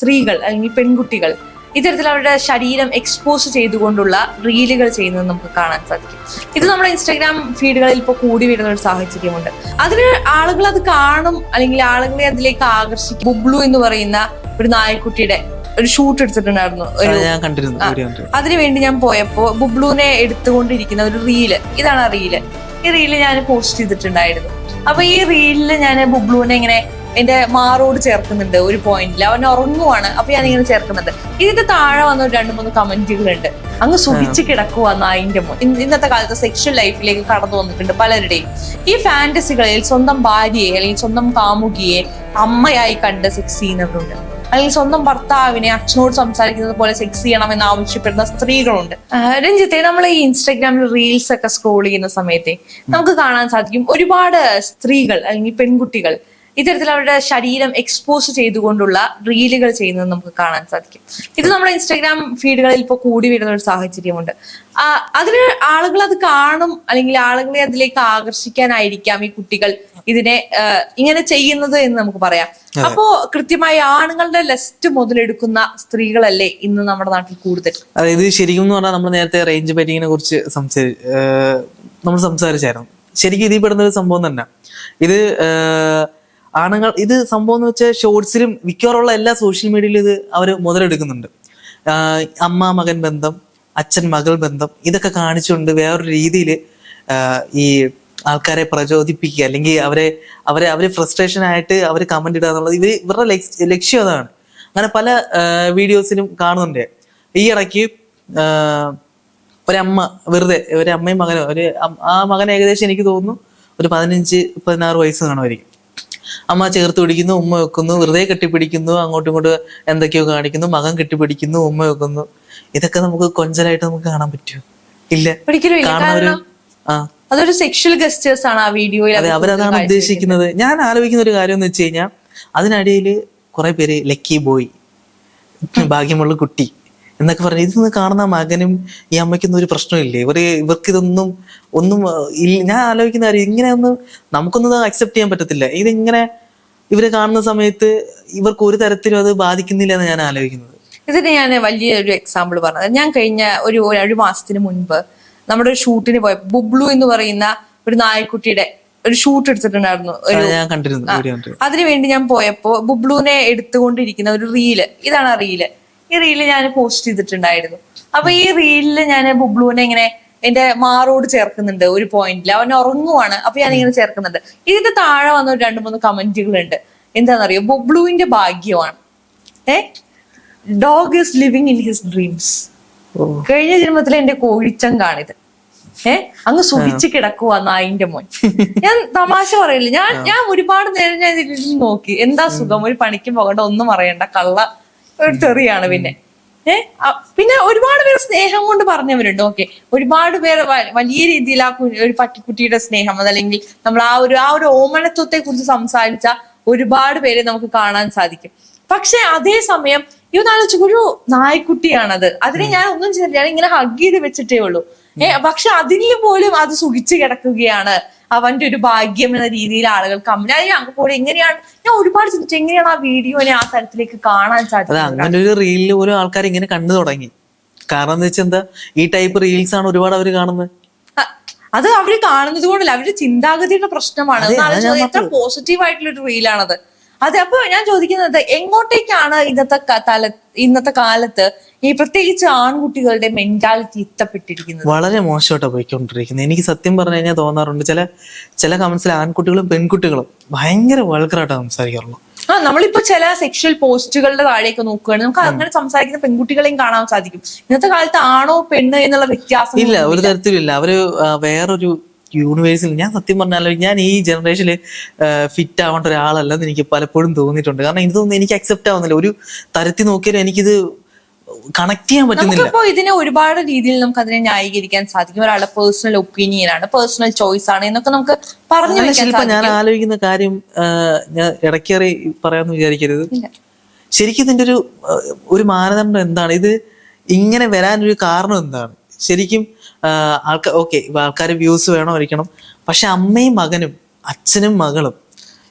സ്ത്രീകൾ അല്ലെങ്കിൽ പെൺകുട്ടികൾ ഇത്തരത്തിൽ അവരുടെ ശരീരം എക്സ്പോസ് ചെയ്തുകൊണ്ടുള്ള റീലുകൾ ചെയ്യുന്നത് നമുക്ക് കാണാൻ സാധിക്കും. ഇത് നമ്മുടെ ഇൻസ്റ്റാഗ്രാം ഫീഡുകളിൽ ഇപ്പോൾ കൂടി വരുന്ന ഒരു സാഹചര്യമുണ്ട്. അതിന് ആളുകൾ അത് കാണും അല്ലെങ്കിൽ ആളുകളെ അതിലേക്ക് ആകർഷിക്കും. ബുബ്ലു എന്ന് പറയുന്ന ഒരു നായക്കുട്ടിയുടെ ഒരു ഷൂട്ട് എടുത്തിട്ടുണ്ടായിരുന്നു. അതിനുവേണ്ടി ഞാൻ പോയപ്പോ ബുബ്ലുവിനെ എടുത്തുകൊണ്ടിരിക്കുന്ന ഒരു റീൽ ഇതാണ് ആ റീൽ. ഈ റീൽ ഞാൻ പോസ്റ്റ് ചെയ്തിട്ടുണ്ടായിരുന്നു. അപ്പൊ ഈ റീലിൽ ഞാൻ ബുബ്ലുവിനെ ഇങ്ങനെ എന്റെ മാറോട് ചേർക്കുന്നുണ്ട് ഒരു പോയിന്റിൽ അവൻ ഉറങ്ങുവാണ്. അപ്പൊ ഞാൻ ഇങ്ങനെ ചേർക്കുന്നുണ്ട്. ഇതിന്റെ താഴെ വന്ന ഒരു രണ്ട് മൂന്ന് കമന്റുകളുണ്ട്. അങ്ങ് സുഖിച്ച് കിടക്കുക നായിന്റെ മോൻ ഇന്നത്തെ കാലത്ത് സെക്ഷൽ ലൈഫിലേക്ക് കടന്നു വന്നിട്ടുണ്ട് പലരുടെയും. ഈ ഫാന്റസികളിൽ സ്വന്തം ഭാര്യയെ അല്ലെങ്കിൽ സ്വന്തം കാമുകിയെ അമ്മയായി കണ്ട് സെക്സ് ചെയ്യുന്നവരുണ്ട്. അല്ലെങ്കിൽ സ്വന്തം ഭർത്താവിനെ അച്ഛനോട് സംസാരിക്കുന്നത് പോലെ സെക്സ് ചെയ്യണം എന്ന് ആവശ്യപ്പെടുന്ന സ്ത്രീകളുണ്ട്. രഞ്ജിത്തെ നമ്മൾ ഈ ഇൻസ്റ്റാഗ്രാമിൽ റീൽസ് ഒക്കെ സ്ക്രോൾ ചെയ്യുന്ന സമയത്തെ നമുക്ക് കാണാൻ സാധിക്കും. ഒരുപാട് സ്ത്രീകൾ അല്ലെങ്കിൽ പെൺകുട്ടികൾ ഇത്തരത്തിൽ അവരുടെ ശരീരം എക്സ്പോസ് ചെയ്തുകൊണ്ടുള്ള റീലുകൾ ചെയ്യുന്നത് നമുക്ക് കാണാൻ സാധിക്കും. ഇത് നമ്മുടെ ഇൻസ്റ്റാഗ്രാം ഫീഡുകളിൽ ഇപ്പോൾ കൂടി വരുന്ന ഒരു സാഹചര്യമുണ്ട്. അതിന് ആളുകൾ അത് കാണും അല്ലെങ്കിൽ ആളുകളെ അതിലേക്ക് ആകർഷിക്കാനായിരിക്കാം ഈ കുട്ടികൾ ഇതിനെ ഇങ്ങനെ ചെയ്യുന്നത് എന്ന് നമുക്ക് പറയാം. അപ്പോ കൃത്യമായി ആണുങ്ങളുടെ ലെസ്റ്റ് മുതലെടുക്കുന്ന സ്ത്രീകളല്ലേ ഇന്ന് നമ്മുടെ നാട്ടിൽ കൂടുതൽ? അതായത് ശരിക്കും എന്ന് പറഞ്ഞാൽ നമ്മൾ നേരത്തെ റേഞ്ച് ബെറ്റിങ്ങിനെ കുറിച്ച് സംസാരി നമ്മൾ സംസാരിച്ചായിരുന്നു. ശരിക്കും ഇതിൽ പെടുന്ന ഒരു സംഭവം തന്നെ. ഇത് ആണുങ്ങൾ ഇത് സംഭവം എന്ന് വെച്ചാൽ ഷോർട്സിലും മിക്കവാറുള്ള എല്ലാ സോഷ്യൽ മീഡിയയിലും ഇത് അവർ മുതലെടുക്കുന്നുണ്ട്. അമ്മ മകൻ ബന്ധം അച്ഛൻ മകൾ ബന്ധം ഇതൊക്കെ കാണിച്ചുകൊണ്ട് വേറൊരു രീതിയിൽ ഈ ആൾക്കാരെ പ്രചോദിപ്പിക്കുക അല്ലെങ്കിൽ അവരെ അവരെ അവർ ഫ്രസ്ട്രേഷൻ ആയിട്ട് അവർ കമന്റ് ഇടുക എന്നുള്ളത് ഇവർ ഇവരുടെ ലക്ഷ്യം അതാണ്. അങ്ങനെ പല വീഡിയോസിലും കാണുന്നുണ്ട്. ഈ ഇടയ്ക്ക് ഒരമ്മ വെറുതെ ഒരു അമ്മയും മകനോ ഒരു ആ മകൻ ഏകദേശം എനിക്ക് തോന്നുന്നു ഒരു പതിനഞ്ച് പതിനാറ് വയസ്സ് കാണുമായിരിക്കും. അമ്മ ചേർത്ത് പിടിക്കുന്നു ഉമ്മ വെക്കുന്നു വെറുതെ കെട്ടിപ്പിടിക്കുന്നു അങ്ങോട്ടും ഇങ്ങോട്ടും എന്തൊക്കെയോ കാണിക്കുന്നു മകൻ കെട്ടിപ്പിടിക്കുന്നു ഉമ്മ വെക്കുന്നു. ഇതൊക്കെ നമുക്ക് കൊഞ്ചലായിട്ട് നമുക്ക് കാണാൻ പറ്റുമോ? ഇല്ല. ഒരിക്കലും അതൊരു സെക്ഷൽ ഗസ്റ്റേഴ്സ് ആണ് ആ വീഡിയോയിൽ അതെ അവരതാണ് ഉദ്ദേശിക്കുന്നത്. ഞാൻ ആലോചിക്കുന്ന ഒരു കാര്യം എന്ന് വെച്ച് കഴിഞ്ഞാൽ അതിനിടയിൽ കുറെ പേര് ലക്കി ബോയ് ഭാഗ്യമുള്ള കുട്ടി. എന്നൊക്കെ പറഞ്ഞു ഇതൊന്ന് കാണുന്ന മകനും ഈ അമ്മയ്ക്കൊന്നും ഒരു പ്രശ്നമില്ലേ? ഇവർ ഇവർക്ക് ഇതൊന്നും ഒന്നും ഇല്ല- ഞാൻ ആലോചിക്കുന്ന കാര്യം ഇങ്ങനെയൊന്നും നമുക്കൊന്നും അക്സെപ്റ്റ് ചെയ്യാൻ പറ്റത്തില്ല. ഇതിങ്ങനെ ഇവരെ കാണുന്ന സമയത്ത് ഇവർക്ക് ഒരു തരത്തിലും അത് ബാധിക്കുന്നില്ല എന്ന് ഞാൻ ആലോചിക്കുന്നത്. ഇതിന് ഞാൻ വലിയൊരു എക്സാമ്പിൾ പറഞ്ഞത്. ഞാൻ കഴിഞ്ഞ ഒരു ഒരു മാസത്തിന് മുൻപ് നമ്മുടെ ഒരു ഷൂട്ടിന് പോയ ബുബ്ലു എന്ന് പറയുന്ന ഒരു നായക്കുട്ടിയുടെ ഒരു ഷൂട്ട് എടുത്തിട്ടുണ്ടായിരുന്നു. അതിനുവേണ്ടി ഞാൻ പോയപ്പോ ബുബ്ലുവിനെ എടുത്തുകൊണ്ടിരിക്കുന്ന ഒരു റീൽ ഇതാണ് ആ റീൽ. ഈ റീൽ ഞാൻ പോസ്റ്റ് ചെയ്തിട്ടുണ്ടായിരുന്നു. അപ്പൊ ഈ റീലിൽ ഞാൻ ബുബ്ലുവിനെ ഇങ്ങനെ എന്റെ മാറോട് ചേർക്കുന്നുണ്ട് ഒരു പോയിന്റിൽ അവൻ ഉറങ്ങുവാണ്. അപ്പൊ ഞാൻ ഇങ്ങനെ ചേർക്കുന്നുണ്ട്. ഇതിന്റെ താഴെ വന്ന ഒരു രണ്ട് മൂന്ന് കമന്റുകളുണ്ട് എന്താണെന്നറിയോ ബുബ്ലുവിന്റെ ഭാഗ്യമാണ്. ഏ? Dog is living in his dreams കഴിഞ്ഞ ജന്മത്തിലെ എന്റെ കോഴിച്ചങ്കാണിത്. ഏ? അങ്ങ് സുഖിച്ച് കിടക്കുക നായിന്റെ മോൻ. ഞാൻ തമാശ പറയില്ല? ഞാൻ ഞാൻ ഒരുപാട് നേരം ഞാൻ ഇതിൽ നോക്കി. എന്താ സുഖം? ഒരു പണിക്കും പോകണ്ട ഒന്നും അറിയണ്ട കള്ള ഒരു തെറിയാണ് പിന്നെ. ഏർ പിന്നെ ഒരുപാട് പേര് സ്നേഹം കൊണ്ട് പറഞ്ഞവരുണ്ട്. ഓക്കെ. ഒരുപാട് പേര് വലിയ രീതിയിൽ ആ ഒരു പട്ടിക്കുട്ടിയുടെ സ്നേഹം അതല്ലെങ്കിൽ നമ്മൾ ആ ഒരു ആ ഒരു ഓമനത്വത്തെ കുറിച്ച് സംസാരിച്ച ഒരുപാട് പേരെ നമുക്ക് കാണാൻ സാധിക്കും. പക്ഷെ അതേ സമയം ഇവ നാളെ ഒരു നായ്ക്കുട്ടിയാണത്. അതിനെ ഞാൻ ഒന്നും ചെയ്തില്ല ഞാൻ ഇങ്ങനെ ഹഗ് ചെയ്ത് വെച്ചിട്ടേ ഉള്ളൂ. ഏഹ് പക്ഷെ അതിൽ പോലും അത് സുഖിച്ചു കിടക്കുകയാണ്. അവന്റെ ഒരു ഭാഗ്യം എന്ന രീതിയിൽ ആളുകൾ കമ്മി അങ്ങ് പോലെ എങ്ങനെയാണ് ഞാൻ ഒരുപാട് ചിന്തിച്ചു എങ്ങനെയാണ് ആ വീഡിയോനെ ആ തരത്തിലേക്ക് കാണാൻ സാധിച്ചത്. അങ്ങനെ ഒരു റീലിൽ പോലും ആൾക്കാർ ഇങ്ങനെ കണ്ടു തുടങ്ങി. കാരണം എന്ന് വെച്ചാൽ എന്താ ഈ ടൈപ്പ് റീൽസ് ആണ് ഒരുപാട് അവർ കാണുന്നത് അത് അവർ കാണുന്നത് കൊണ്ടല്ല അവരുടെ ചിന്താഗതിയുടെ പ്രശ്നമാണ്. എത്ര പോസിറ്റീവ് ആയിട്ടുള്ള ഒരു റീലാണത് അതെ അപ്പൊ ഞാൻ ചോദിക്കുന്നത് എങ്ങോട്ടേക്കാണ് ഇന്നത്തെ തല ഇന്നത്തെ കാലത്ത് ഈ പ്രത്യേകിച്ച് ആൺകുട്ടികളുടെ മെന്റാലിറ്റി എത്തപ്പെട്ടിരിക്കുന്നത് വളരെ മോശമായിട്ടാണ് പോയിക്കൊണ്ടിരിക്കുന്നത്. എനിക്ക് സത്യം പറഞ്ഞു കഴിഞ്ഞാൽ തോന്നാറുണ്ട് ചില ചില കമന്റ്സിൽ ആൺകുട്ടികളും പെൺകുട്ടികളും ഭയങ്കര വൾക്കറായിട്ടാണ് സംസാരിക്കാറുള്ളൂ. ആ നമ്മളിപ്പോ ചില സെക്ഷൽ പോസ്റ്റുകളുടെ താഴെയൊക്കെ നോക്കുകയാണെങ്കിൽ നമുക്ക് അങ്ങനെ സംസാരിക്കുന്ന പെൺകുട്ടികളെയും കാണാൻ സാധിക്കും. ഇന്നത്തെ കാലത്ത് ആണോ പെണ്ണ് എന്നുള്ള വ്യത്യാസം ഇല്ല ഒരു തരത്തിലില്ല അവർ വേറൊരു യൂണിവേഴ്സിൽ ഞാൻ സത്യം പറഞ്ഞാൽ ഞാൻ ഈ ജനറേഷനിൽ ഫിറ്റ് ആവേണ്ട ഒരാളല്ലെന്ന് എനിക്ക് പലപ്പോഴും തോന്നിയിട്ടുണ്ട്. കാരണം ഇതൊന്നും എനിക്ക് അക്സെപ്റ്റ് ആവുന്നില്ല. ഒരു തരത്തിൽ നോക്കിയാലും എനിക്കിത് കണക്ട് ചെയ്യാൻ പറ്റുന്നില്ല. നമുക്കിപ്പോ ഇതിനെ ഒരുപാട് രീതിയിൽ നമുക്ക് അതിനെ ന്യായീകരിക്കാൻ സാധിക്കും. ഒരാളുടെ പേഴ്സണൽ ഒപ്പീനിയൻ ആണ് പേഴ്സണൽ ചോയ്സ് ആണ് എന്നൊക്കെ നമുക്ക് പറഞ്ഞു ശില്പ ഞാൻ ആലോചിക്കുന്ന കാര്യം ഞാൻ ഇടയ്ക്കേറി പറയാമെന്ന് വിചാരിക്കരുത്. ശരിക്കും ഇതിന്റെ ഒരു ഒരു മാനദണ്ഡം എന്താണ്? ഇത് ഇങ്ങനെ വരാനൊരു കാരണം എന്താണ്? ശരിക്കും ആൾക്കാർ ഓക്കെ ആൾക്കാർ വ്യൂസ് വേണമായിരിക്കണം പക്ഷെ അമ്മയും മകനും അച്ഛനും മകളും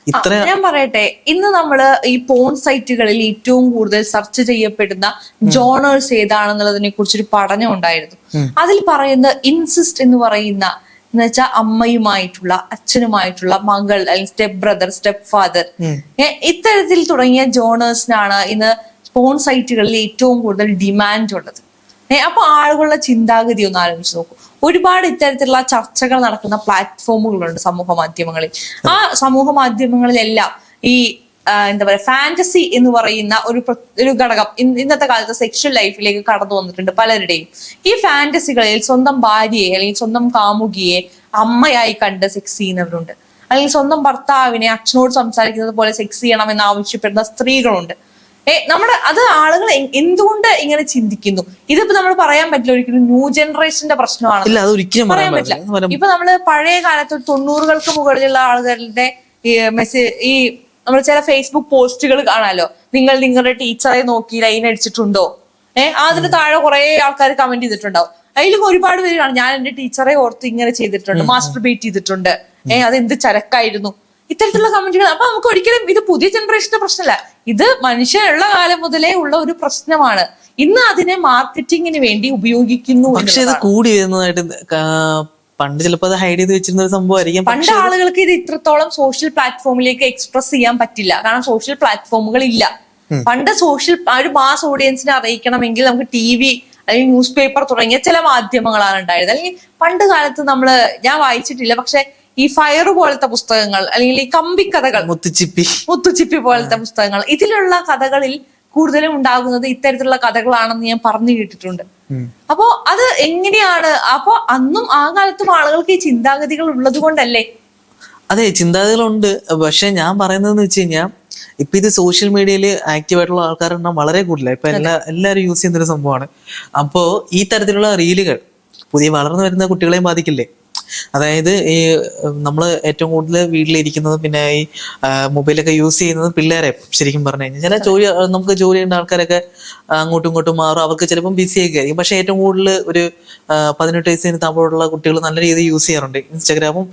ഇത്ര ഞാൻ പറയട്ടെ. ഇന്ന് നമ്മൾ ഈ പോൺ സൈറ്റുകളിൽ ഏറ്റവും കൂടുതൽ സെർച്ച് ചെയ്യപ്പെടുന്ന ജോണേഴ്സ് ഏതാണെന്നുള്ളതിനെ കുറിച്ചൊരു പഠനം ഉണ്ടായിരുന്നു. അതിൽ പറയുന്ന ഇൻസിസ്റ്റ് എന്ന് പറയുന്ന എന്ന് വെച്ചാൽ അമ്മയുമായിട്ടുള്ള അച്ഛനുമായിട്ടുള്ള മകൾ അല്ലെങ്കിൽ സ്റ്റെപ്പ് ബ്രദർ സ്റ്റെപ്പ് ഫാദർ ഇത്തരത്തിൽ തുടങ്ങിയ ജോണേഴ്സിനാണ് ഇന്ന് പോൺ സൈറ്റുകളിൽ ഏറ്റവും കൂടുതൽ ഡിമാൻഡ് ഉള്ളത്. അപ്പൊ ആളുകളുടെ ചിന്താഗതി ഒന്ന് ആലോചിച്ച് നോക്കൂ. ഒരുപാട് ഇത്തരത്തിലുള്ള ചർച്ചകൾ നടക്കുന്ന പ്ലാറ്റ്ഫോമുകളുണ്ട് സമൂഹ മാധ്യമങ്ങളിൽ. ആ സമൂഹ മാധ്യമങ്ങളിലെല്ലാം ഈ എന്താ പറയാ ഫാന്റസി എന്ന് പറയുന്ന ഒരു ഒരു ഘടകം ഇന്നത്തെ കാലത്ത് സെക്ഷൽ ലൈഫിലേക്ക് കടന്നു വന്നിട്ടുണ്ട് പലരുടെയും. ഈ ഫാന്റസികളിൽ സ്വന്തം ഭാര്യയെ അല്ലെങ്കിൽ സ്വന്തം കാമുകിയെ അമ്മയായി കണ്ട് സെക്സ് ചെയ്യുന്നവരുണ്ട്. അല്ലെങ്കിൽ സ്വന്തം ഭർത്താവിനെ അച്ഛനോട് സംസാരിക്കുന്നത് പോലെ സെക്സ് ചെയ്യണമെന്ന് ആവശ്യപ്പെടുന്ന സ്ത്രീകളുണ്ട്. ഏ നമ്മുടെ അത് ആളുകൾ എന്തുകൊണ്ട് ഇങ്ങനെ ചിന്തിക്കുന്നു? ഇതിപ്പോ നമ്മൾ പറയാൻ പറ്റില്ല ഒരിക്കലും ന്യൂ ജനറേഷന്റെ പ്രശ്നമാണ്. ഇല്ല അത് ഒരിക്കലും പറയാൻ പറ്റില്ല. ഇപ്പൊ നമ്മൾ പഴയ കാലത്ത് തൊണ്ണൂറുകൾക്ക് മുകളിലുള്ള ആളുകളുടെ ഈ മെസ്സേജ് ഈ നമ്മൾ ചില ഫേസ്ബുക്ക് പോസ്റ്റുകൾ കാണാലോ? നിങ്ങൾ നിങ്ങളുടെ ടീച്ചറെ നോക്കി ലൈൻ അടിച്ചിട്ടുണ്ടോ? ഏഹ് അതിന് താഴെ കുറെ ആൾക്കാർ കമന്റ് ചെയ്തിട്ടുണ്ടാവും. അതിലും ഒരുപാട് പേര് കാണും. ഞാൻ എന്റെ ടീച്ചറെ ഓർത്ത് ഇങ്ങനെ ചെയ്തിട്ടുണ്ട് മാസ്റ്റർ ബേറ്റ് ചെയ്തിട്ടുണ്ട്. ഏഹ് അത് എന്ത് ചരക്കായിരുന്നു? ഇത്തരത്തിലുള്ള കമന്റുകൾ. അപ്പൊ നമുക്ക് ഒരിക്കലും ഇത് പുതിയ ജനറേഷന്റെ പ്രശ്നമല്ല. ഇത് മനുഷ്യനുള്ള കാലം മുതലേ ഉള്ള ഒരു പ്രശ്നമാണ്. ഇന്ന് അതിനെ മാർക്കറ്റിങ്ങിന് വേണ്ടി ഉപയോഗിക്കുന്നു പക്ഷെ ഇത് കൂടി വരുന്നതായിട്ട് പണ്ട് ചിലപ്പോൾ അത് ഹൈഡ് ചെയ്ത് വെച്ചിരുന്ന ഒരു സംഭവമായിരിക്കും പണ്ട് ആളുകൾക്ക് ഇത് ഇത്രത്തോളം സോഷ്യൽ പ്ലാറ്റ്ഫോമിലേക്ക് എക്സ്പ്രസ് ചെയ്യാൻ പറ്റില്ല. കാരണം സോഷ്യൽ പ്ലാറ്റ്ഫോമുകൾ ഇല്ല. പണ്ട് സോഷ്യൽ ഒരു മാസ് ഓഡിയൻസിനെ അറിയിക്കണമെങ്കിൽ നമുക്ക് ടി വി അല്ലെങ്കിൽ ന്യൂസ് പേപ്പർ തുടങ്ങിയ ചില മാധ്യമങ്ങളാണ് ഉണ്ടായത് അല്ലെങ്കിൽ പണ്ട് കാലത്ത് നമ്മൾ ഞാൻ വായിച്ചിട്ടില്ല പക്ഷെ ഈ ഫയർ പോലത്തെ പുസ്തകങ്ങൾ അല്ലെങ്കിൽ ഈ കമ്പിക്കഥകൾ മുത്തുച്ചിപ്പി. മുത്തുച്ചിപ്പി പോലത്തെ പുസ്തകങ്ങൾ ഇതിലുള്ള കഥകളിൽ കൂടുതലും ഉണ്ടാകുന്നത് ഇത്തരത്തിലുള്ള കഥകളാണെന്ന് ഞാൻ പറഞ്ഞു കേട്ടിട്ടുണ്ട്. അപ്പോ അത് എങ്ങനെയാണ്? അപ്പോ അന്നും ആ കാലത്തും ആളുകൾക്ക് ഈ ചിന്താഗതികൾ ഉള്ളത് കൊണ്ടല്ലേ അതെ ചിന്താഗതികളുണ്ട്. പക്ഷെ ഞാൻ പറയുന്നതെന്ന് വെച്ച് കഴിഞ്ഞാൽ ഇപ്പൊ ഇത് സോഷ്യൽ മീഡിയയിൽ ആക്റ്റീവ് ആയിട്ടുള്ള ആൾക്കാരെണ്ണം വളരെ കൂടുതലാണ് ഇപ്പൊ എല്ലാ എല്ലാവരും യൂസ് ചെയ്യുന്ന ഒരു സംഭവമാണ്. അപ്പോ ഈ തരത്തിലുള്ള റീലുകൾ പുതിയ വളർന്നു വരുന്ന കുട്ടികളെയും ബാധിക്കില്ലേ? അതായത് ഈ നമ്മൾ ഏറ്റവും കൂടുതൽ വീട്ടിലിരിക്കുന്നത് പിന്നെ ഈ മൊബൈലൊക്കെ യൂസ് ചെയ്യുന്നത് പിള്ളേരെ ശരിക്കും പറഞ്ഞു കഴിഞ്ഞാൽ. ചില ജോലി നമുക്ക് ജോലി ചെയ്യേണ്ട ആൾക്കാരൊക്കെ അങ്ങോട്ടും ഇങ്ങോട്ടും മാറും. അവർക്ക് ചിലപ്പം ബിസി ഒക്കെ ആയിരിക്കും. പക്ഷെ ഏറ്റവും കൂടുതൽ ഒരു പതിനെട്ട് വയസ്സിന് താഴെയുള്ള കുട്ടികൾ നല്ല രീതിയിൽ യൂസ് ചെയ്യാറുണ്ട്. ഇൻസ്റ്റാഗ്രാമും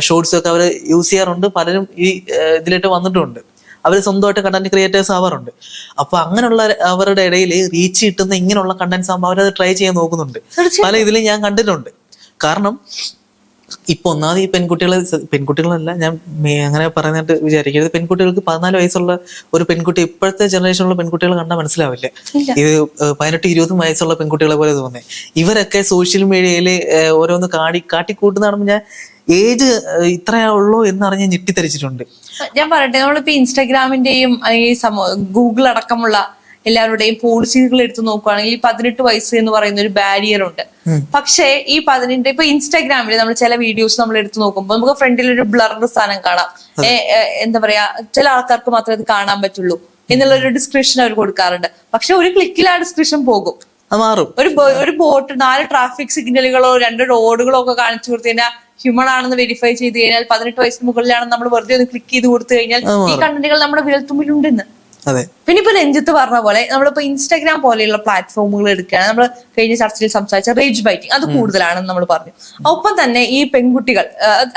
ഷോർട്സും ഒക്കെ അവർ യൂസ് ചെയ്യാറുണ്ട്. പലരും ഈ ആ, വന്നിട്ടുണ്ട്. അവർ സ്വന്തമായിട്ട് കണ്ടന്റ് ക്രിയേറ്റേഴ്സ് ആവാറുണ്ട്. അപ്പൊ അങ്ങനെയുള്ള അവരുടെ ഇടയിൽ റീച്ച് കിട്ടുന്ന ഇങ്ങനെയുള്ള കണ്ടന്റ്സ് ആകുമ്പോൾ അവരത് ട്രൈ ചെയ്യാൻ നോക്കുന്നുണ്ട്. പല ഇതിലും ഞാൻ കണ്ടിട്ടുണ്ട്. കാരണം ഇപ്പൊ ഒന്നാമത് ഈ പെൺകുട്ടികളെ പെൺകുട്ടികളല്ല ഞാൻ അങ്ങനെ പറയുന്നിട്ട് വിചാരിക്കരുത്. പെൺകുട്ടികൾക്ക് പതിനാല് വയസ്സുള്ള ഒരു പെൺകുട്ടി ഇപ്പോഴത്തെ ജനറേഷനിലുള്ള പെൺകുട്ടികൾ കണ്ടാൽ മനസ്സിലാവില്ല. ഇത് പതിനെട്ട് ഇരുപതും വയസ്സുള്ള പെൺകുട്ടികളെ പോലെ തോന്നേ ഇവരൊക്കെ സോഷ്യൽ മീഡിയയിൽ ഓരോന്ന് കാടി കാട്ടിക്കൂട്ടുന്നതാണ് ഞാൻ ഏജ് ഇത്രയാ ഉള്ളൂ എന്നറിഞ്ഞ് ഞെട്ടിത്തരിച്ചിട്ടുണ്ട് ഞാൻ പറയട്ടെ നമ്മളിപ്പോ ഇൻസ്റ്റാഗ്രാമിന്റെയും അല്ലെങ്കിൽ ഗൂഗിൾ അടക്കമുള്ള എല്ലാവരുടെയും പോളിസികൾ എടുത്തു നോക്കുകയാണെങ്കിൽ ഈ പതിനെട്ട് വയസ്സ് എന്ന് പറയുന്ന ഒരു ബാരിയർ ഉണ്ട്. പക്ഷേ ഈ പതിനെട്ട് ഇപ്പൊ ഇൻസ്റ്റാഗ്രാമിൽ നമ്മൾ ചില വീഡിയോസ് നമ്മൾ എടുത്തു നോക്കുമ്പോൾ നമുക്ക് ഫ്രണ്ടിൽ ഒരു ബ്ലർഡ് സാധനം കാണാം. എന്താ പറയാ ചില ആൾക്കാർക്ക് മാത്രമേ അത് കാണാൻ പറ്റുള്ളൂ എന്നുള്ള ഒരു ഡിസ്ക്രിപ്ഷൻ അവർ കൊടുക്കാറുണ്ട്. പക്ഷെ ഒരു ക്ലിക്കിൽ ആ ഡിസ്ക്രിപ്ഷൻ പോകും. മാറും. ഒരു ഒരു ബോട്ട് നാല് ട്രാഫിക് സിഗ്നലുകളോ രണ്ട് റോഡുകളോ ഒക്കെ കാണിച്ചു കൊടുത്തു കഴിഞ്ഞാൽ ഹ്യൂമൺ ആണെന്ന് വെരിഫൈ ചെയ്ത് കഴിഞ്ഞാൽ പതിനെട്ട് വയസ്സിന് മുകളിലാണെന്ന് നമ്മൾ വെറുതെ ഒന്ന് ക്ലിക്ക് ചെയ്ത് കൊടുത്തു കഴിഞ്ഞാൽ ഈ കണ്ടന്റുകൾ നമ്മുടെ വിരൽത്തുമ്പിലുണ്ടെന്ന്. അതെ. പിന്നെ ഇപ്പൊ രഞ്ജിത്ത് പറഞ്ഞ പോലെ നമ്മളിപ്പോ ഇൻസ്റ്റാഗ്രാം പോലെയുള്ള പ്ലാറ്റ്ഫോമുകൾ എടുക്കുകയാണ്. നമ്മൾ കഴിഞ്ഞ ചർച്ചയിൽ സംസാരിച്ച റേജ് ബൈറ്റിംഗ് അത് കൂടുതലാണെന്ന് നമ്മൾ പറഞ്ഞു. ഒപ്പം തന്നെ ഈ പെൺകുട്ടികൾ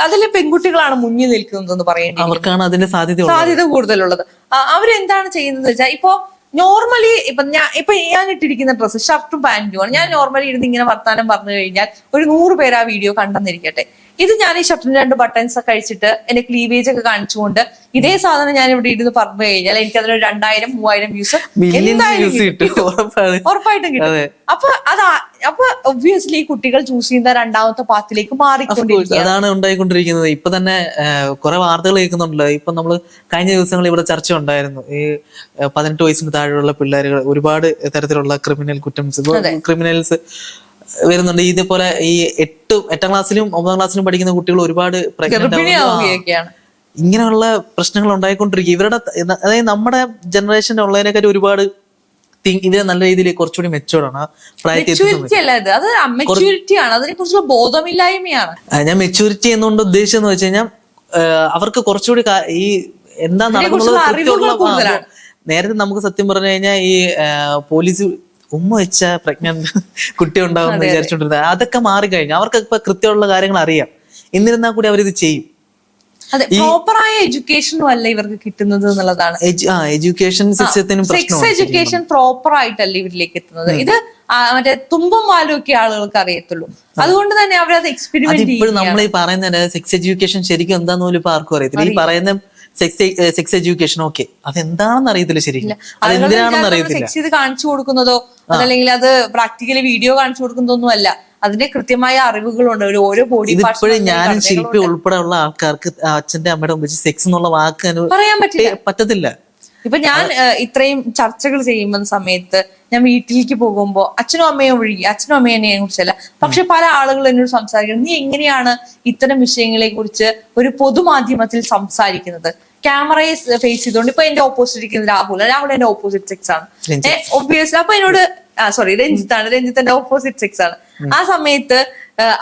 അതിലെ പെൺകുട്ടികളാണ് മുന്നിൽ നിൽക്കുന്നതെന്ന് പറയേണ്ടി അവർക്കാണ് അതിന്റെ സാധ്യത സാധ്യത കൂടുതലുള്ളത്. അവരെന്താണ് ചെയ്യുന്നത് വെച്ചാൽ ഇപ്പോ നോർമലി ഇപ്പൊ ഞാൻ ഇപ്പൊ ഞാൻ ഇട്ടിരിക്കുന്ന ഡ്രസ്സ് ഷർട്ടും പാന്റുമാണ് ഞാൻ നോർമലി ഇരുന്ന് ഇങ്ങനെ വർത്താനം പറഞ്ഞു കഴിഞ്ഞാൽ ഒരു നൂറ് പേര് ആ വീഡിയോ കണ്ടെന്നിരിക്കട്ടെ. ഇത് ഞാൻ ഈ ഷർട്ടിന് രണ്ട് ബട്ടൺസ് ഒക്കെ അഴിച്ചിട്ട് എന്റെ ക്ലീവേജ് ഒക്കെ കാണിച്ചുകൊണ്ട് ഇതേ സാധനം ഞാൻ ഇവിടെ ഇരുന്ന് പറഞ്ഞു കഴിഞ്ഞാൽ എനിക്ക് അതിന് രണ്ടായിരം മൂവായിരം വ്യൂസ് ഉറപ്പായിട്ടും കിട്ടും. അപ്പൊ അത് അപ്പൊ ഒബ്വിയസ്ലി കുട്ടികൾ ചൂസ് ചെയ്യുന്ന രണ്ടാമത്തെ പാത്തിലേക്ക് മാറിക്കൊണ്ടിരിക്കുകയാണ്. അതാണ് ഉണ്ടായിക്കൊണ്ടിരിക്കുന്നത്. ഇപ്പൊ തന്നെ കുറെ വാർത്തകൾ കേൾക്കുന്നുണ്ടല്ലോ. ഇപ്പൊ നമ്മൾ കഴിഞ്ഞ ദിവസങ്ങൾ ഇവിടെ ചർച്ച ഉണ്ടായിരുന്നു. ഈ പതിനെട്ട് വയസ്സിന് താഴെയുള്ള പിള്ളേരുകൾ ഒരുപാട് തരത്തിലുള്ള ക്രിമിനൽ കുറ്റംസ് ക്രിമിനൽസ് വരുന്നുണ്ട്. ഇതേപോലെ ഈ എട്ട് എട്ടാം ക്ലാസ്സിലും ഒമ്പതാം ക്ലാസ്സിലും പഠിക്കുന്ന കുട്ടികൾ ഒരുപാട്. ഗർഭിണിയാവുകയൊക്കെയാണ്. ഇങ്ങനെയുള്ള പ്രശ്നങ്ങൾ ഉണ്ടായിക്കൊണ്ടിരിക്കും. ഇവരുടെ അതായത് നമ്മുടെ ജനറേഷൻ ഉള്ളതിനെക്കാട്ടി ഒരുപാട് think ഇവരെ നല്ല രീതിയിൽ കുറച്ചുകൂടി മെച്ചോർഡാണ് പ്രായത്തിൽ ബോധമില്ലായ്മയാണ്. ഞാൻ മെച്ചൂരിറ്റി എന്നുകൊണ്ട് ഉദ്ദേശിച്ചെന്ന് വെച്ച് കഴിഞ്ഞാൽ അവർക്ക് കുറച്ചുകൂടി ഈ എന്താ നടക്കുന്നത്. നേരത്തെ നമുക്ക് സത്യം പറഞ്ഞു കഴിഞ്ഞാൽ ഈ പോലീസ് ഉമ്മ വെച്ച പ്രഗ്നന്റ് കുട്ടി ഉണ്ടാവും വിചാരിച്ചോണ്ടിരുന്നത് അതൊക്കെ മാറിക്കഴിഞ്ഞു. അവർക്ക് ഇപ്പൊ കൃത്യമുള്ള കാര്യങ്ങൾ അറിയാം. എന്നിരുന്നാൽ കൂടി അവരിത് ചെയ്യും. അതെ പ്രോപ്പറായ എഡ്യൂക്കേഷനും അല്ല ഇവർക്ക് കിട്ടുന്നത് എന്നുള്ളതാണ്. എഡ്യൂക്കേഷൻ സിസ്റ്റത്തിനും സെക്സ് എഡ്യൂക്കേഷൻ പ്രോപ്പർ ആയിട്ടല്ല ഇവരിലേക്ക് എത്തുന്നത്. ഇത് മറ്റേ തുമ്പും വാലും ഒക്കെ ആളുകൾക്ക് അറിയത്തുള്ളൂ. അതുകൊണ്ട് തന്നെ അവരത് എക്സ്പെരിമെന്റ് അതിപ്പോഴും നമ്മൾ ഈ പറയുന്ന സെക്സ് എഡ്യൂക്കേഷൻ ശരിക്കും എന്താന്ന് പോലും ഇപ്പൊ ആർക്കും അറിയത്തില്ല. ഈ പറയുന്ന സെക്സ് സെക്സ് എഡ്യൂക്കേഷൻ ഓക്കെ അതെന്താണെന്ന് അറിയത്തില്ല ശരിക്കും. അത് എന്തിനാണെന്ന് അറിയത്തില്ല. സെക്സ് ഇത് കാണിച്ചു കൊടുക്കുന്നതോ അതല്ലെങ്കിൽ അത് പ്രാക്ടിക്കലി വീഡിയോ കാണിച്ചു കൊടുക്കുന്നതൊന്നും അല്ല. അതിന്റെ കൃത്യമായ അറിവുകളുണ്ട്. ഒരു ഓരോ ബോഡി ഇപ്പോഴും ഞാനും ശില്പി ഉൾപ്പെടെ ഉള്ള ആൾക്കാർക്ക് അച്ഛന്റെ അമ്മയുടെ മുമ്പ് സെക്സ് എന്നുള്ള വാക്ക് പറയാൻ പറ്റില്ല. പറ്റത്തില്ല. ഇപ്പൊ ഞാൻ ഇത്രയും ചർച്ചകൾ ചെയ്യുന്ന സമയത്ത് ഞാൻ വീട്ടിലേക്ക് പോകുമ്പോൾ അച്ഛനും അമ്മയും ഒഴുകി അച്ഛനും അമ്മയും എന്നെ കുറിച്ചല്ല. പക്ഷെ പല ആളുകളും എന്നോട് സംസാരിക്കുന്നത് നീ എങ്ങനെയാണ് ഇത്തരം വിഷയങ്ങളെ കുറിച്ച് ഒരു പൊതുമാധ്യമത്തിൽ സംസാരിക്കുന്നത്? ക്യാമറയെ ഫേസ് ചെയ്തുകൊണ്ട് ഇപ്പൊ എന്റെ ഓപ്പോസിറ്റ് ഇരിക്കുന്ന രാഹുൽ. രാഹുൽ എന്റെ ഓപ്പോസിറ്റ് സെക്സ് ആണ്. ഒബിയസ്ലി അപ്പൊ എന്നോട് സോറി രഞ്ജിത്താണ്. രഞ്ജിത്ത് എന്റെ ഓപ്പോസിറ്റ് സെക്സ് ആണ്. ആ സമയത്ത്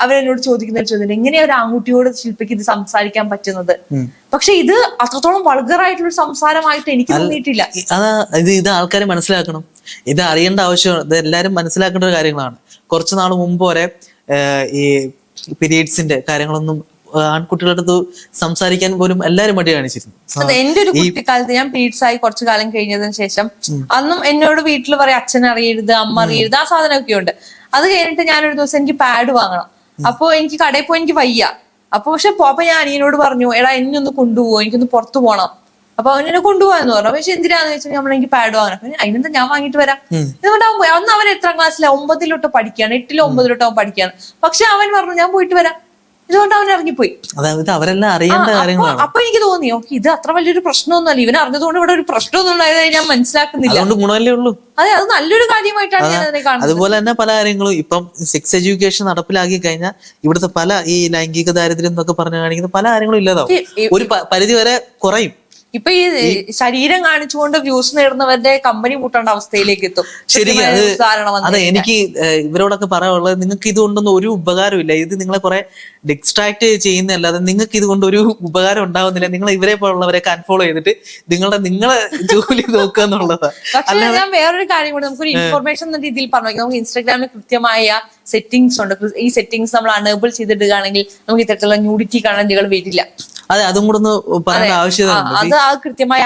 അവരെന്നോട് ചോദിക്കുന്ന ചോദ്യം എങ്ങനെയാ ഒരു ആൺകുട്ടിയോട് ശില്പയ്ക്ക് ഇത് സംസാരിക്കാൻ പറ്റുന്നത്? പക്ഷെ ഇത് അത്രത്തോളം വൾഗറായിട്ടുള്ള സംസാരമായിട്ട് എനിക്ക് തോന്നിയിട്ടില്ല. അതാ ഇത് ഇത് ആൾക്കാർ മനസ്സിലാക്കണം. ഇത് അറിയേണ്ട ആവശ്യം ഇത് എല്ലാരും മനസ്സിലാക്കേണ്ട ഒരു കാര്യങ്ങളാണ്. കുറച്ചു നാൾ മുമ്പ് വരെ ഈ പീരീഡ്സിന്റെ കാര്യങ്ങളൊന്നും ആൺകുട്ടികളുടെ അടുത്ത് സംസാരിക്കാൻ പോലും എല്ലാരും മടി കാണിച്ചിരുന്നു. എന്റെ ഒരു കുട്ടിക്കാലത്ത് ഞാൻ പീഡ്സ് ആയി കുറച്ചു കാലം കഴിഞ്ഞതിന് ശേഷം അന്നും എന്നോട് വീട്ടിൽ പറയാം അച്ഛൻ അറിയരുത് അമ്മ അറിയരുത് ആ സാധനമൊക്കെ ഉണ്ട്. അത് കഴിഞ്ഞിട്ട് ഞാനൊരു ദിവസം എനിക്ക് പാഡ് വാങ്ങണം. അപ്പൊ എനിക്ക് കടയിൽ പോയി എനിക്ക് വയ്യ. അപ്പൊ പക്ഷെ പോപ്പ ഞാൻ അനിയനോട് പറഞ്ഞു എടാ എന്നെ ഒന്ന് കൊണ്ടുപോകും എനിക്കൊന്ന് പുറത്തു പോകണം അപ്പൊ അവനെ കൊണ്ടുപോകാന്ന് പറഞ്ഞു. പക്ഷെ എന്തിനാന്ന് വെച്ചാൽ നമ്മൾ എനിക്ക് പാഡ് വാങ്ങണം. അതിനെന്താ ഞാൻ വാങ്ങിട്ട് വരാം? എന്നിട്ട് അവൻ പോയി അന്ന് അവൻ എത്രാം ക്ലാസ്സിലാണ് ഒമ്പതിലോട്ട് പഠിക്കുകയാണ്. എട്ടിലോ ഒമ്പതിലോട്ടോ അവൻ പഠിക്കുകയാണ്. പക്ഷെ അവൻ പറഞ്ഞു ഞാൻ പോയിട്ട് വരാം. ഇതുകൊണ്ട് അവൻ ഇറങ്ങിപ്പോയി. അതായത് അവരെല്ലാം അറിയേണ്ട കാര്യങ്ങളാണ്. അപ്പൊ എനിക്ക് തോന്നി ഓക്കെ ഇത് അത്ര വലിയൊരു പ്രശ്നമൊന്നുമല്ല. ഇവൻ അറിഞ്ഞതുകൊണ്ട് ഇവിടെ ഒരു പ്രശ്നമൊന്നും ഉണ്ടായതായി ഞാൻ മനസ്സിലാക്കുന്നില്ല. അതുകൊണ്ട് ഗുണമല്ലേ ഉള്ളൂ. അതെ അത് നല്ലൊരു കാര്യമായിട്ടാണ് ഞാൻ അതിനെ കാണുന്നത്. അതുപോലെ തന്നെ പല കാര്യങ്ങളും ഇപ്പം സെക്സ് എഡ്യൂക്കേഷൻ നടപ്പിലാക്കി കഴിഞ്ഞാൽ ഇവിടുത്തെ പല ഈ ലൈംഗിക ദാരിദ്ര്യം എന്നൊക്കെ പറഞ്ഞു കാണിക്കുന്ന പല കാര്യങ്ങളും ഇല്ലാതാവും. ഒരു പരിധി വരെ കുറയും. ഇപ്പൊ ഈ ശരീരം കാണിച്ചുകൊണ്ട് വ്യൂസ് നേടുന്നവരുടെ കമ്പനി കൂട്ടേണ്ട അവസ്ഥയിലേക്ക് എത്തും. ശരിക്കും കൃത്യമായ അത് എനിക്ക് ഇവരോടൊക്കെ പറയാനുള്ളത് നിങ്ങൾക്ക് ഇതുകൊണ്ടൊന്നും ഒരു ഉപകാരമില്ല ഇത് നിങ്ങളെ കുറെ ഡിസ്ട്രാക്ട് ചെയ്യുന്നതല്ലാതെ നിങ്ങൾക്ക് ഇതുകൊണ്ട് ഒരു ഉപകാരം ഉണ്ടാവുന്നില്ല. നിങ്ങൾ ഇവരെ പോലുള്ളവരെ അൺഫോളോ ചെയ്തിട്ട് നിങ്ങളുടെ നിങ്ങളെ ജോലി നോക്കുക എന്നുള്ളതാണ്. പക്ഷേ ഞാൻ വേറൊരു കാര്യം കൂടി നമുക്കൊരു ഇൻഫർമേഷൻ എന്ന രീതിയിൽ പറഞ്ഞു. നമുക്ക് ഇൻസ്റ്റാഗ്രാമിൽ കൃത്യമായ സെറ്റിംഗ്സ് ഉണ്ട്. ഈ സെറ്റിംഗ്സ് നമ്മൾ അണേബിൾ ചെയ്തിടുകയാണെങ്കിൽ നമുക്ക് ഇത്തരത്തിലുള്ള ന്യൂഡിറ്റി കണ്ടന്റുകൾ വരില്ല. അതെ അതും കൂടെ ഒന്ന് പറയേണ്ട ആവശ്യത അത് ആ കൃത്യമായ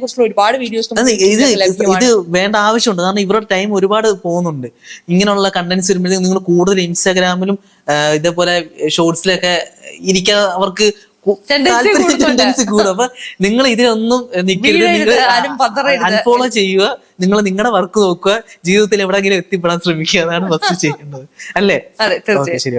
കുറിച്ചുള്ള ഒരുപാട് വീഡിയോസ് ഇത് ഇത് വേണ്ട ആവശ്യമുണ്ട്. കാരണം ഇവരുടെ ടൈം ഒരുപാട് പോകുന്നുണ്ട്. ഇങ്ങനെയുള്ള കണ്ടന്റ്സ് വരുമ്പോഴത്തേക്കും നിങ്ങൾ കൂടുതൽ ഇൻസ്റ്റാഗ്രാമിലും ഇതേപോലെ ഷോർട്സിലൊക്കെ ഇരിക്കാൻ അവർക്ക് ടെൻഡൻസി കൂടും. അപ്പൊ നിങ്ങൾ ഇതിനൊന്നും നിൽക്കരുത് നിങ്ങൾ. അൺഫോളോ ചെയ്യുക. നിങ്ങൾ നിങ്ങളുടെ വർക്ക് നോക്കുക. ജീവിതത്തിൽ എവിടെങ്കിലും എത്തിപ്പെടാൻ ശ്രമിക്കുക. അതാണ് ഫസ്റ്റ് ചെയ്യേണ്ടത്. അല്ലേ? ശരി